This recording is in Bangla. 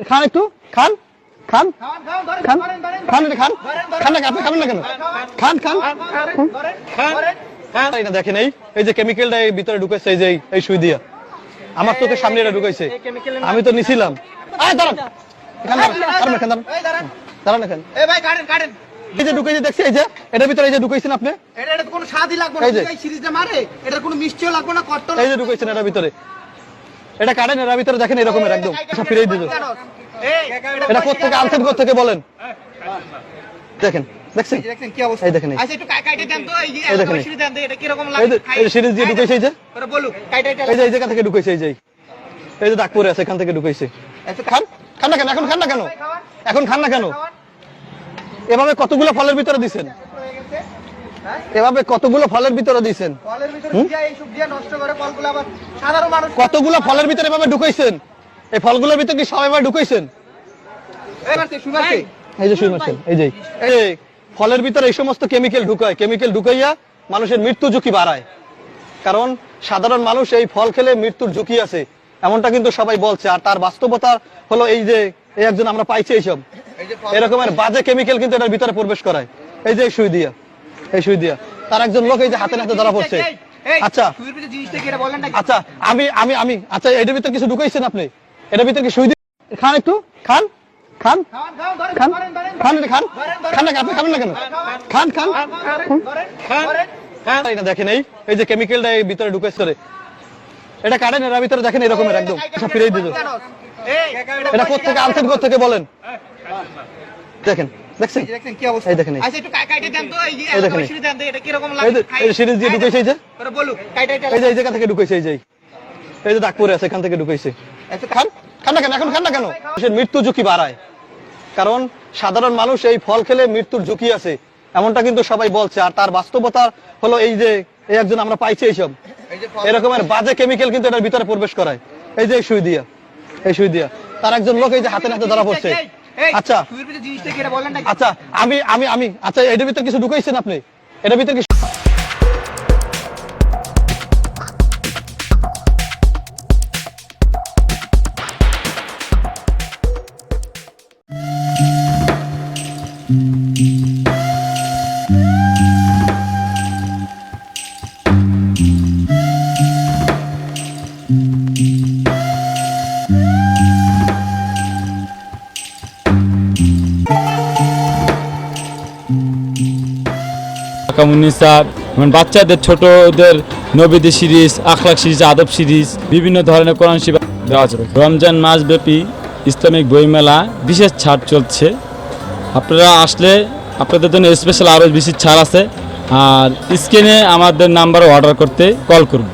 খান একটু খান খান খান খান খান খান এটা খান খান না আপনি খাবেন না কেন? খান খান এই দেখেন এই এই যে কেমিক্যালটা এই ভিতরে ঢুকেছে এই যে এই- সুই দিয়া। আমার চোখের সামনে এটা ঢুকাইছে এই আমি তো নিছিলাম। আয় দাঁড়ান। দাঁড়ান দাঁড়ান দাঁড়ান। এই ভাই কাটেন কাটেন। এই যে ঢুকেছে দেখছি এই যে এটার ভিতরে এই যে ঢুকাইছেন আপনি? এটা কোনো স্বাদই লাগবে না। এই সিরিজটা মারে এটার কোনো মিষ্টিও লাগবে না কষ্ট এই যে ঢুকাইছেন এটার ভিতরে। এটা কাটেন এটার ভিতরে দেখেন এরকমের একদম। ফিরেই দিল এই এটা কোথেকে আনছেন কোথেকে বলেন? দেখেন দেখছেন? কি অবস্থা? এই দেখেন এই। আচ্ছা একটু কাইটে দেন তো এই দেখেন সিরিজ দেন এটা কি রকম লাগে? এই সিরিজ দিয়ে ঢুকাইছে এই যে? বলুক কাইটে এই যে এই জায়গা থেকে ঢুকাইছে এই যে। এই যে দাগ পরে আছে এখান থেকে ঢুকাইছে। খান খান না কেন? এখন খান না কেন? এখন খান না কেন? এভাবে কতগুলো ফলের ভিতরে দিছেন? এভাবে কতগুলো ফলের ভিতরে দিছেন ফলের ভিতরে হুম? দিয়া এই সব দিয়া নষ্ট করে ফলগুলো আবার সাধারণ মানুষ কতগুলো ফলের ভিতরে এভাবে ঢুকাইছেন? এই ফলগুলোর ভিতরে কি সবাই এভাবে ঢুকাইছেন? এই যে মারছেন এই যে। এই ফলের ভিতরে এই সমস্ত কেমিক্যাল ঢুকায় কেমিক্যাল ঢুকাইয়া মানুষের মৃত্যু ঝুঁকি বাড়ায়। কারণ সাধারণ মানুষ এই ফল খেলে মৃত্যুর ঝুঁকি আছে। এমনটা কিন্তু সবাই বলছে আর তার বাস্তবতা হলো এই যে এই একজন আমরা পাইছি এইসব। এই যে ফল এরকমের বাজে কেমিক্যাল কিন্তু এটার ভিতরে প্রবেশ করায়। এই যে সুই দিয়া। এই সুই দিয়া তার একজন লোক এই যে হাতে হাতে ধরা পড়ছে আচ্ছা আচ্ছা আমি আমি আমি আচ্ছা এটার ভিতরে কিছু ঢুকাইছেন আপনি এটার ভিতরে কি সুই খান একটু খান খান খান খান খান খান না আপনি খাবেন না কেন খান দেখেন এই এই যে কেমিক্যালটা এই ভিতরে ঢুকেছে রে। এটা কাটেন এর ভিতরে দেখেন এরকমের একদম সব ফিরেই দিল এটা কোথেকে আনছেন কোথেকে বলেন দেখেন দেখছেন? কি অবস্থা? এই দেখেন এই। আচ্ছা একটু কাইটে দেন তো এই দেখেন সিরিজ দেন এটা কি রকম লাগে? এই সিরিজ দিয়ে ঢুকেছে এই যে। বলুক কাইটে এই যে এই জায়গা থেকে ঢুকেছে এই যে এই। যে দাগ আছে এখান থেকে ঢুকেছে খান খান না কেন এখন খান না কেন? মৃত্যু ঝুঁকি বাড়ায়। কারণ সাধারণ মানুষ এই ফল খেলে মৃত্যুর ঝুঁকি আছে। এমনটা কিন্তু সবাই বলছে আর তার বাস্তবতা হলো এই যে এই একজন আমরা পাইছি এইসব। এই এরকমের বাজে কেমিক্যাল কিন্তু এটার ভিতরে প্রবেশ করায়। এই যে এই সুই দিয়া এই সুই দিয়া। তার একজন লোক এই যে হাতে হাতে ধরা পড়ছে। আচ্ছা। আচ্ছা আমি আমি আমি আচ্ছা এটার ভিতরে কিছু ঢুকাইছেন আপনি? এটার ভিতরে কি কামুন্নিসা যেমন বাচ্চাদের, ছোটদের নবীদের সিরিজ আখলাক সিরিজ আদব সিরিজ বিভিন্ন ধরনের কোরআন শিবা দেওয়া যাবে রমজান মাসব্যাপী ইসলামিক বইমেলা বিশেষ ছাড় চলছে। আপনারা আসলে আপনাদের জন্য স্পেশাল আরও বেশি ছাড় আছে। আর স্ক্রিনে আমাদের নাম্বার অর্ডার করতে কল করুন।